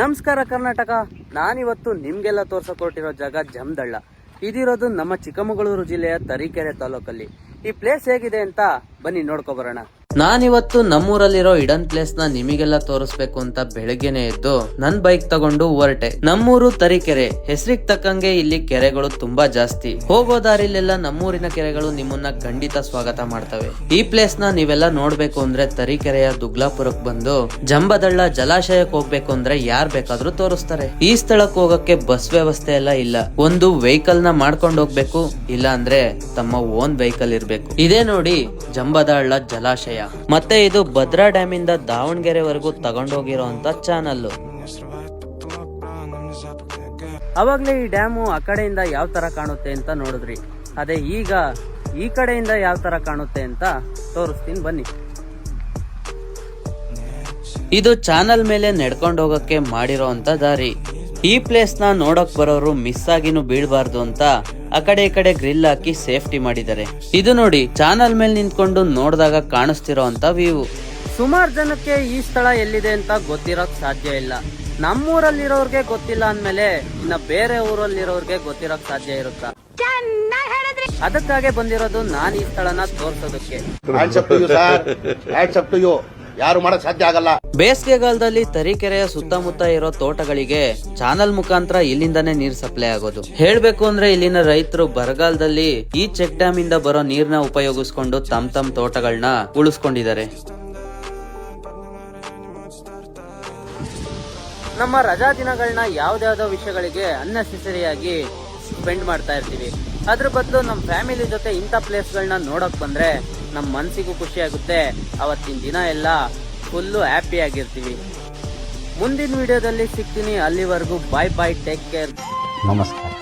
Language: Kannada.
ನಮಸ್ಕಾರ ಕರ್ನಾಟಕ. ನಾನಿವತ್ತು ನಿಮಗೆಲ್ಲ ತೋರ್ಸಕೊಟ್ಟಿರೋ ಜಾಗ ಜಮದಳ್ಳ. ಇದಿರೋದು ನಮ್ಮ ಚಿಕ್ಕಮಗಳೂರು ಜಿಲ್ಲೆಯ ತರೀಕೆರೆ ತಾಲೂಕಲ್ಲಿ. ಈ ಪ್ಲೇಸ್ ಹೇಗಿದೆ ಅಂತ ಬನ್ನಿ ನೋಡ್ಕೊ ಬರೋಣ. ನಾನಿವತ್ತು ನಮ್ಮೂರಲ್ಲಿರೋ ಇಡನ್ ಪ್ಲೇಸ್ನ ನಿಮಗೆಲ್ಲ ತೋರಿಸ್ಬೇಕು ಅಂತ ಬೆಳಗ್ಗೆನೆ ಎದ್ದು ನನ್ ಬೈಕ್ ತಗೊಂಡು ಹೊರಟೆ. ನಮ್ಮೂರು ತರೀಕೆರೆ. ಹೆಸರಿಗೆ ತಕ್ಕಂಗೆ ಇಲ್ಲಿ ಕೆರೆಗಳು ತುಂಬಾ ಜಾಸ್ತಿ. ಹೋಗೋ ದಾರಿಲೆಲ್ಲ ನಮ್ಮೂರಿನ ಕೆರೆಗಳು ನಿಮ್ಮನ್ನ ಖಂಡಿತ ಸ್ವಾಗತ ಮಾಡ್ತವೆ. ಈ ಪ್ಲೇಸ್ನ ನೀವೆಲ್ಲ ನೋಡ್ಬೇಕು ಅಂದ್ರೆ ತರೀಕೆರೆಯ ದುಗ್ಲಾಪುರಕ್ ಬಂದು ಜಂಬದಳ್ಳ ಜಲಾಶಯಕ್ಕೆ ಹೋಗ್ಬೇಕು ಅಂದ್ರೆ ಯಾರ್ ಬೇಕಾದ್ರೂ ತೋರಿಸ್ತಾರೆ. ಈ ಸ್ಥಳಕ್ಕೆ ಹೋಗಕ್ಕೆ ಬಸ್ ವ್ಯವಸ್ಥೆ ಎಲ್ಲ ಇಲ್ಲ. ಒಂದು ವೆಹಿಕಲ್ನ ಮಾಡ್ಕೊಂಡು ಹೋಗ್ಬೇಕು, ಇಲ್ಲ ಅಂದ್ರೆ ತಮ್ಮ ಓನ್ ವೆಹಿಕಲ್ ಇರ್ಬೇಕು. ಇದೇ ನೋಡಿ ಜಂಬದಳ್ಳ ಜಲಾಶಯ. ಮತ್ತೆ ಇದು ಭದ್ರಾ ಡ್ಯಾಮ್ ಇಂದ ದಾವಣಗೆರೆವರೆಗೂ ತಗೊಂಡೋಗಿರೋಂತ ಚಾನಲ್ ಅವಾಗ್ಲೇ ಈ ಡ್ಯಾಮು ಆ ಕಡೆಯಿಂದ ಯಾವ ತರ ಕಾಣುತ್ತೆ ಅಂತ ನೋಡಿದ್ರಿ. ಅದೇ ಈಗ ಈ ಕಡೆಯಿಂದ ಯಾವ ತರ ಕಾಣುತ್ತೆ ಅಂತ ತೋರಿಸ್ತೀನಿ ಬನ್ನಿ. ಇದು ಚಾನಲ್ ಮೇಲೆ ನಡ್ಕೊಂಡು ಹೋಗಕ್ಕೆ ಮಾಡಿರೋ ಅಂತ ದಾರಿ. ಈ ಪ್ಲೇಸ್ನ ನೋಡಕ್ ಬರೋರು ಮಿಸ್ ಆಗಿನೂ ಬೀಳ್ಬಾರ್ದು ಅಂತ ಆ ಕಡೆ ಈ ಕಡೆ ಗ್ರಿಲ್ ಹಾಕಿ ಸೇಫ್ಟಿ ಮಾಡಿದ್ದಾರೆ. ಇದು ನೋಡಿ ಚಾನಲ್ ಮೇಲೆ ನಿಂತ್ಕೊಂಡು ನೋಡಿದಾಗ ಕಾಣಿಸ್ತಿರೋ ಅಂತ ವ್ಯೂ. ಸುಮಾರು ಜನಕ್ಕೆ ಈ ಸ್ಥಳ ಎಲ್ಲಿದೆ ಅಂತ ಗೊತ್ತಿರೋಕ್ ಸಾಧ್ಯ ಇಲ್ಲ. ನಮ್ಮೂರಲ್ಲಿರೋರ್ಗೆ ಗೊತ್ತಿಲ್ಲ ಅಂದ್ಮೇಲೆ ಇನ್ನ ಬೇರೆ ಊರಲ್ಲಿರೋರ್ಗೆ ಗೊತ್ತಿರೋಕ್ ಸಾಧ್ಯ ಇರುತ್ತಾ? ಅದಕ್ಕಾಗೆ ಬಂದಿರೋದು ನಾನು ಈ ಸ್ಥಳನ ತೋರ್ಸೋದಕ್ಕೆ. ಯಾರು ಮಾಡಕ್ ಸಾಧ್ಯ ಆಗಲ್ಲ. ಬೇಸಿಗೆಗಾಲದಲ್ಲಿ ತರೀಕೆರೆಯ ಸುತ್ತಮುತ್ತ ಇರೋ ತೋಟಗಳಿಗೆ ಚಾನಲ್ ಮುಖಾಂತರ ಇಲ್ಲಿಂದಾನೇ ನೀರ್ ಸಪ್ಲೈ ಆಗೋದು. ಹೇಳ್ಬೇಕು ಅಂದ್ರೆ ಇಲ್ಲಿನ ರೈತರು ಬರಗಾಲದಲ್ಲಿ ಈ ಚೆಕ್ ಡ್ಯಾಮ್ ಇಂದ ಬರೋ ನೀರ್ನ ಉಪಯೋಗಿಸ್ಕೊಂಡು ತಮ್ ತಮ್ ತೋಟಗಳನ್ನ ಉಳಿಸ್ಕೊಂಡಿದ್ದಾರೆ. ನಮ್ಮ ರಜಾ ದಿನಗಳನ್ನ ಯಾವ್ದಾವ್ದೋ ವಿಷಯಗಳಿಗೆ ಅನ್ನೆಸೆಸರಿಯಾಗಿ ಸ್ಪೆಂಡ್ ಮಾಡ್ತಾ ಇರ್ತೀವಿ. ಅದ್ರ ಬದಲು ನಮ್ಮ ಫ್ಯಾಮಿಲಿ ಜೊತೆ ಇಂಥ ಪ್ಲೇಸ್ಗಳನ್ನ ನೋಡಕ್ ಬಂದ್ರೆ ನಮ್ಮ ಮನಸ್ಸಿಗೂ ಖುಷಿ ಆಗುತ್ತೆ. ಅವತ್ತಿನ ದಿನ ಎಲ್ಲ ಫುಲ್ಲು ಹ್ಯಾಪಿ ಆಗಿರ್ತೀವಿ. ಮುಂದಿನ ವಿಡಿಯೋದಲ್ಲಿ ಸಿಗ್ತೀನಿ. ಅಲ್ಲಿವರೆಗೂ ಬಾಯ್ ಬಾಯ್ ಟೇಕ್ ಕೇರ್ ನಮಸ್ಕಾರ.